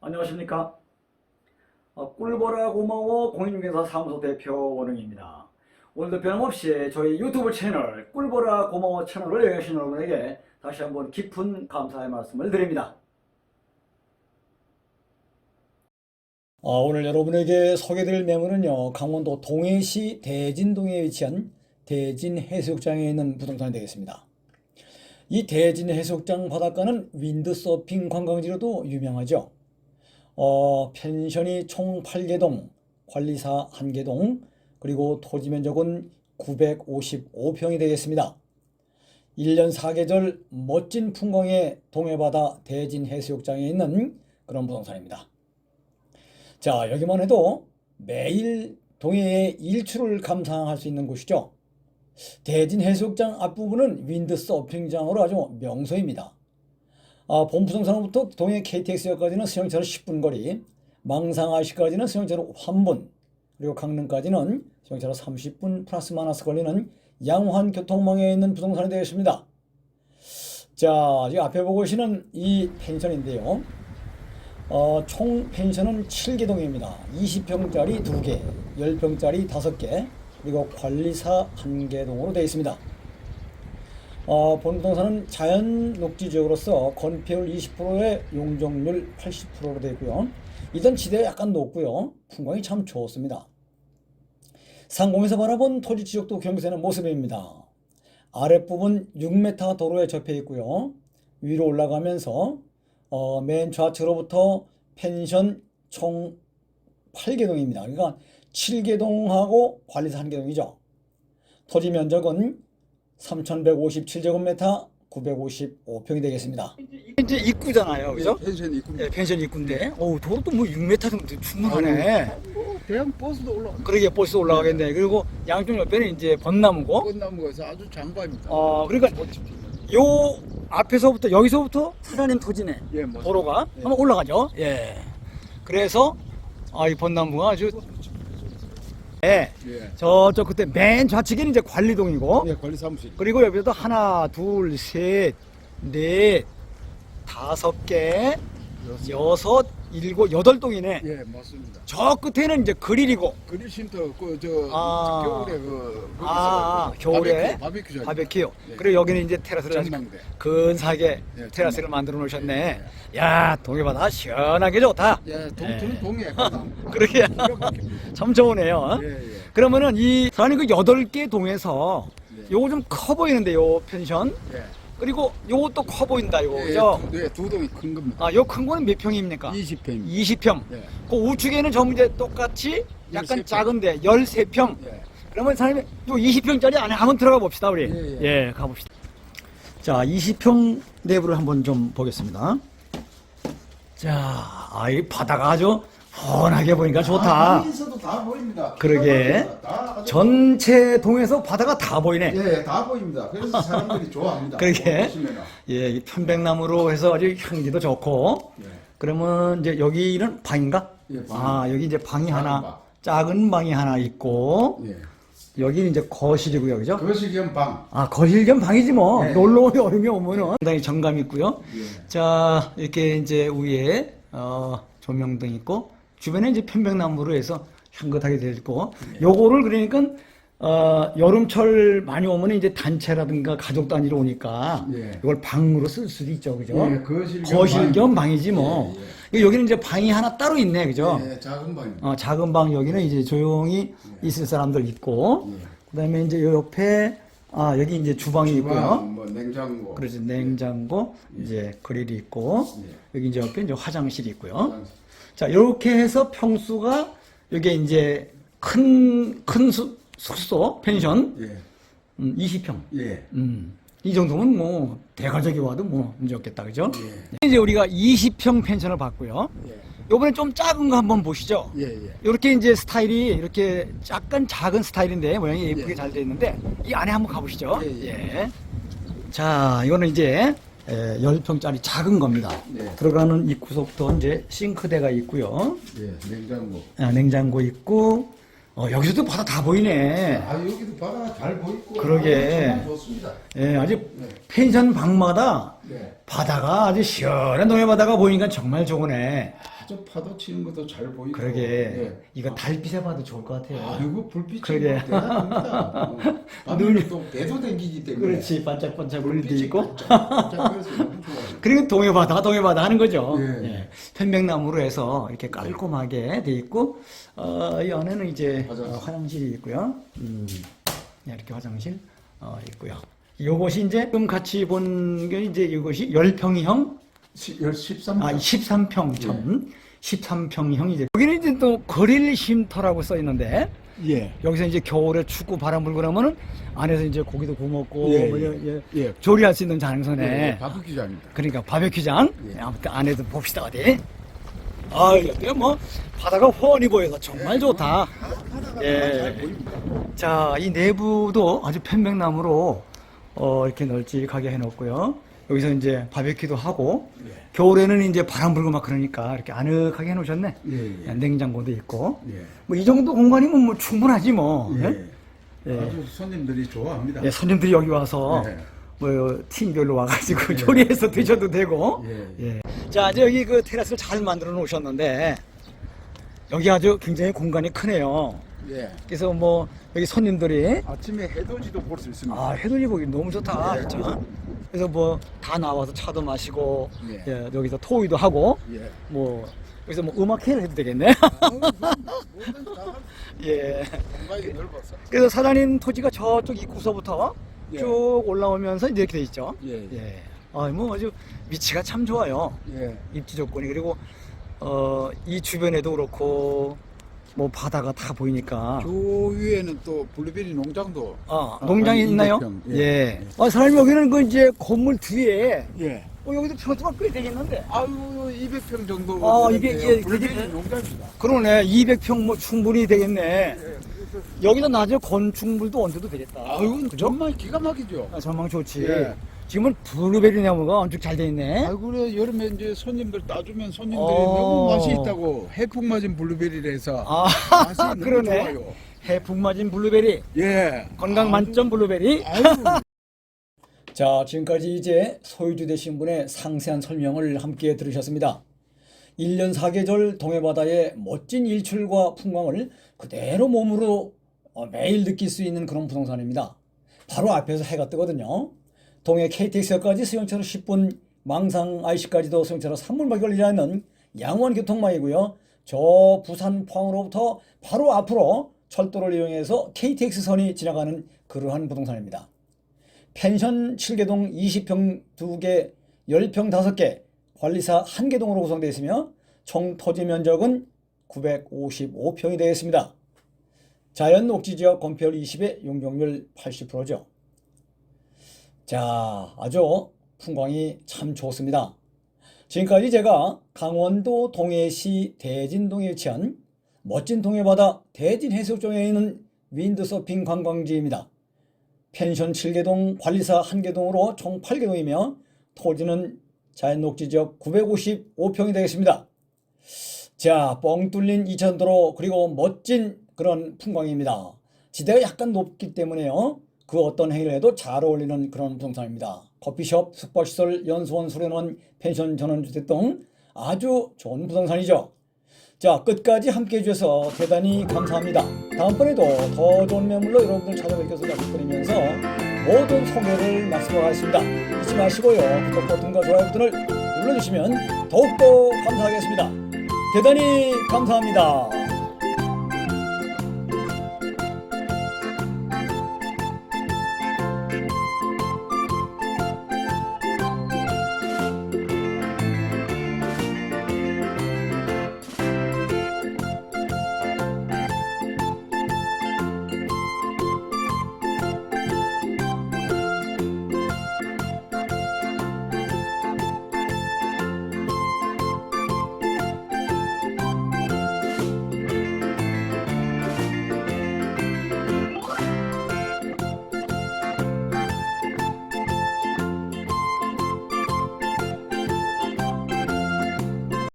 안녕하십니까? 어, 꿀보라 고마워 공인중개사 사무소 대표 원흥입니다. 오늘도 변함없이 저희 유튜브 채널 꿀보라 고마워 채널을 여행하신 여러분에게 다시 한번 깊은 감사의 말씀을 드립니다. 어, 오늘 여러분에게 소개드릴 매물은요, 강원도 동해시 대진동에 위치한 대진 해수욕장에 있는 부동산이 되겠습니다. 이 대진 해수욕장 바닷가는 윈드서핑 관광지로도 유명하죠. 어, 펜션이 총 8개동, 관리사 1개동, 그리고 토지 면적은 955평이 되겠습니다. 1년 4계절 멋진 풍광의 동해바다 대진 해수욕장에 있는 그런 부동산입니다. 자, 여기만 해도 매일 동해의 일출을 감상할 수 있는 곳이죠. 대진 해수욕장 앞부분은 윈드 서핑장으로 아주 명소입니다. 아, 본부동산으로부터 동해 KTX역까지는 수영차로 10분 거리, 망상아시까지는 수영차로 3분, 그리고 강릉까지는 수영차로 30분 플러스 마이너스 걸리는 양환 교통망에 있는 부동산이 되겠습니다. 자, 지금 앞에 보고 계시는 이 펜션인데요. 어, 총 펜션은 7개동입니다. 20평짜리 2개, 10평짜리 5개, 그리고 관리사 1개동으로 되어 있습니다. 어, 본부동산은 자연 녹지 지역으로서 건폐율 20%에 용적률 80%로 되어 있고요. 이전 지대 약간 높고요. 풍광이 참 좋습니다. 상공에서 바라본 토지 지역도 경계되는 모습입니다. 아랫부분 6m 도로에 접해 있고요. 위로 올라가면서 어, 맨 좌측으로부터 펜션 총 8개동입니다. 그러니까 7개동하고 관리사 1개동이죠. 토지 면적은 3,157제곱미터 955평이 되겠습니다. 이제 입구잖아요. 그죠? 펜션 입구. 예, 펜션 입구인데. 어우, 도로도 뭐 6m 정도 충분하네. 대형 버스도 올라. 그러게 버스 올라가겠네. 그리고 양쪽 옆에는 이제 벚나무고. 꽃나무가서 아주 장관입니다. 어, 그러니까 요 앞에서부터 여기서부터 사장님 토지네. 예, 맞습니다. 도로가 예. 한번 올라가죠. 예. 그래서 아, 이 벚나무가 아주 예. 예. 저쪽 그때 맨 좌측에는 이제 관리동이고 예, 관리 사무실. 그리고 여기도 하나, 둘, 셋, 넷, 다섯 개, 여섯, 일곱, 여덟 동이네. 예, 맞습니다. 저 끝에는 이제 그릴이고 그릴 쉼터 그저 아. 겨울에 그 거기서 아, 그 겨울에 바베큐 바베큐. 예. 그리고 여기는 이제 테라스를 아주 전망대. 근사하게 예, 테라스를 전망. 만들어 놓으셨네. 예, 야, 동해바다 시원하게 좋다. 예, 동 예. 저는 동해. 그러게. 참 좋으네요. 예, 예. 그러면은 이 사장님 그 여덟 개 동에서 예. 요거 좀 커 보이는데 요 펜션. 예. 그리고 요것도 커 보인다 요거 예, 그죠? 두, 예, 두 동이 큰 겁니다. 아, 요 큰 거는 몇 평입니까? 20평. 20평. 예. 그 우측에는 전부 이제 똑같이 약간 13평. 작은데 13평. 예. 그러면 사장님 요 20평짜리 안에 한번 들어가 봅시다 우리. 예, 예, 가봅시다. 자, 20평 내부를 한번 좀 보겠습니다. 자, 아, 이 바다가 아주 훤하게 보니까 좋다. 여기서도 다 보입니다. 그러게. 다 아주- 전체 동에서 바다가 다 보이네. 예, 다 보입니다. 그래서 사람들이 좋아합니다. 그러게. 보시면은. 예, 이 편백나무로 해서 아주 향기도 좋고. 예. 그러면 이제 여기는 방인가? 예, 방. 아, 여기 이제 방이 작은 하나, 방. 작은 방이 하나 있고, 예. 여기는 이제 거실이고요, 그죠? 거실 겸 방. 아, 거실 겸 방이지 뭐. 네. 놀러 오기 어려움이 오면은 상당히 정감 있고요. 예. 자, 이렇게 이제 위에, 어, 조명등 있고, 주변에 이제 편백나무로 해서 향긋하게 되어 있고, 네. 요거를 그러니까, 어, 여름철 많이 오면 이제 단체라든가 가족 단위로 오니까, 예. 이걸 방으로 쓸 수도 있죠, 그죠? 예, 거실 겸 거실 방. 겸 방 이지 뭐. 예, 여기는 이제 방이 하나 따로 있네, 그죠? 예, 작은 방입니다. 어, 작은 방 여기는 이제 조용히 있을 사람들 있고, 예. 그다음에 이제 요 옆에 아 여기 이제 주방이 주방, 있고요. 뭐 냉장고. 그래서 냉장고, 이제 그릴이 있고, 예. 여기 이제 옆에 이제 화장실이 있고요. 화장실. 자, 이렇게 해서 평수가 이게 이제 큰, 큰 수, 숙소, 펜션, 예. 음, 20평. 예. 음, 이 정도면 뭐, 대가족이 와도 뭐, 문제 없겠다, 그죠? 예. 이제 우리가 20평 펜션을 봤고요. 예. 요번에 좀 작은 거 한번 보시죠. 예, 예. 이렇게 이제 스타일이 이렇게 약간 작은 스타일인데 모양이 예쁘게 예. 잘돼 있는데 이 안에 한번 가보시죠. 예, 예. 자, 이거는 이제 에, 10평짜리 작은 겁니다. 예. 들어가는 입구서부터 이제 싱크대가 있고요. 예, 냉장고. 아, 냉장고 있고 어, 여기서도 바다 다 보이네. 아, 여기도 바다가 잘 보이고. 그러게. 아, 좋습니다. 예, 아주 네. 펜션 방마다 네. 바다가 아주 시원한 동해 바다가 보이니까 정말 좋으네. 아주 파도 치는 것도 잘 보이고. 그러게 예. 이거 달빛에 봐도 좋을 것 같아요. 아이고 불빛이 그러게. 뭐 대단합니다. 어. 밤에는 또 배도 댕기기 때문에. 그렇지 반짝반짝 울리도 불빛이 있고 반짝반짝해서 너무 좋아요. 그리고 동해바다 동해바다 하는 거죠. 예. 예. 편백나무로 해서 이렇게 깔끔하게 돼 있고 어, 이 안에는 이제 화장실. 어, 화장실이 있고요. 음, 네, 이렇게 화장실 어, 있고요. 요것이 이제 지금 같이 본 게 이제 이것이 열평형 시- 열 13. 아 13평천 13평형이 죠. 여기는 이제 또 거릴 쉼터라고 써 있는데 예. 여기서 이제 겨울에 춥고 바람 불고 그러면은 안에서 이제 고기도 구워 먹고 예, 뭐 예. 예, 예. 조리할 수 있는 장소네. 예. 바베큐장입니다. 그러니까 바베큐장. 예. 아무튼 안에도 봅시다 어디. 아 여기가 뭐 바다가 훤히 보여서 정말 좋다. 예. 자, 이 내부도 아주 편백나무로 어, 이렇게 널찍하게 해놓고요. 여기서 이제 바베큐도 하고 겨울에는 이제 바람 불고 막 그러니까 이렇게 아늑하게 해놓으셨네. 예, 예. 냉장고도 있고. 예. 뭐 이 정도 공간이면 뭐 충분하지 뭐. 예. 예? 예. 아주 손님들이 좋아합니다. 예, 손님들이 여기 와서 예. 뭐 팀별로 와가지고 조리해서 드셔도 되고. 예. 예. 자, 이제 여기 그 테라스를 잘 만들어 놓으셨는데 여기 아주 굉장히 공간이 크네요. 예. 그래서 뭐 여기 손님들이 아침에 해돋이도 볼 수 있습니다. 아 해돋이 보기 너무 좋다. 예. 진짜. 그래서 뭐 다 나와서 차도 마시고 예. 예, 여기서 토의도 하고 예. 뭐 여기서 뭐 음악회를 해도 되겠네. 예. 공간이 넓어서. 그래서 사장님 토지가 저쪽 입구서부터 예. 쭉 올라오면서 이렇게 돼 있죠. 예. 예. 예. 아, 뭐 아주 위치가 참 좋아요. 예. 입지 조건이 그리고 어, 이 주변에도 그렇고 뭐 바다가 다 보이니까. 저 위에는 또 블루베리 농장도. 아, 아, 농장이 한 있나요? 200평. 예. 예. 아, 사장님 여기는 그 이제 건물 뒤에 예. 어, 여기도 평수가 꽤 되겠는데. 아유 200평 정도. 아, 이게- 되는데요. 이게 블루베리 되게- 농장입니다. 그러네. 200평 뭐 충분히 되겠네. 예. 여기다 나중에 건축물도 얹어도 되겠다. 아유 그죠? 정말 기가 막히죠. 아, 전망 좋지. 예. 지금은 블루베리 나무가 엄청 잘 돼 있네. 아이고 그래 여름에 이제 손님들 따주면 손님들이 어. 너무 맛이 있다고 해풍 맞은 블루베리를 해서 아, 맛이 너무 그러네. 좋아요. 해풍 맞은 블루베리. 예. 건강 만점 블루베리. 자, 지금까지 이제 소유주 되신 분의 상세한 설명을 함께 들으셨습니다. 1년 4계절 동해바다의 멋진 일출과 풍광을 그대로 몸으로 어, 매일 느낄 수 있는 그런 부동산입니다. 바로 앞에서 해가 뜨거든요. 동해 KTX역까지 수영차로 10분, 망상 IC까지도 수영차로 3분밖에 걸리지 않는 양원 교통망이고요. 저 부산 포항으로부터 바로 앞으로 철도를 이용해서 KTX선이 지나가는 그러한 부동산입니다. 펜션 7개동 20평 2개, 10평 5개, 관리사 1개동으로 구성되어 있으며 총 토지 면적은 955평이 되겠습니다. 자연 녹지 지역 건폐율 20에 용적률 80%죠. 자, 아주 풍광이 참 좋습니다. 지금까지 제가 강원도 동해시 대진동에 위치한 멋진 동해바다 대진 해수욕장에 있는 윈드서핑 관광지입니다. 펜션 7개동, 관리사 1개동으로 총 8개동이며 토지는 자연녹지 지역 955평이 되겠습니다. 자, 뻥 뚫린 이천도로 그리고 멋진 그런 풍광입니다. 지대가 약간 높기 때문에요. 그 어떤 행위를 해도 잘 어울리는 그런 부동산입니다. 커피숍, 숙박시설, 연수원, 수련원, 펜션, 전원주택 등 아주 좋은 부동산이죠. 자, 끝까지 함께 해 주셔서 대단히 감사합니다. 다음번에도 더 좋은 매물로 여러분들 찾아뵙겠서 약속드리면서 모든 소개를 마치도록 하겠습니다. 잊지 마시고요. 구독 버튼과 좋아요 버튼을 눌러주시면 더욱더 감사하겠습니다. 대단히 감사합니다.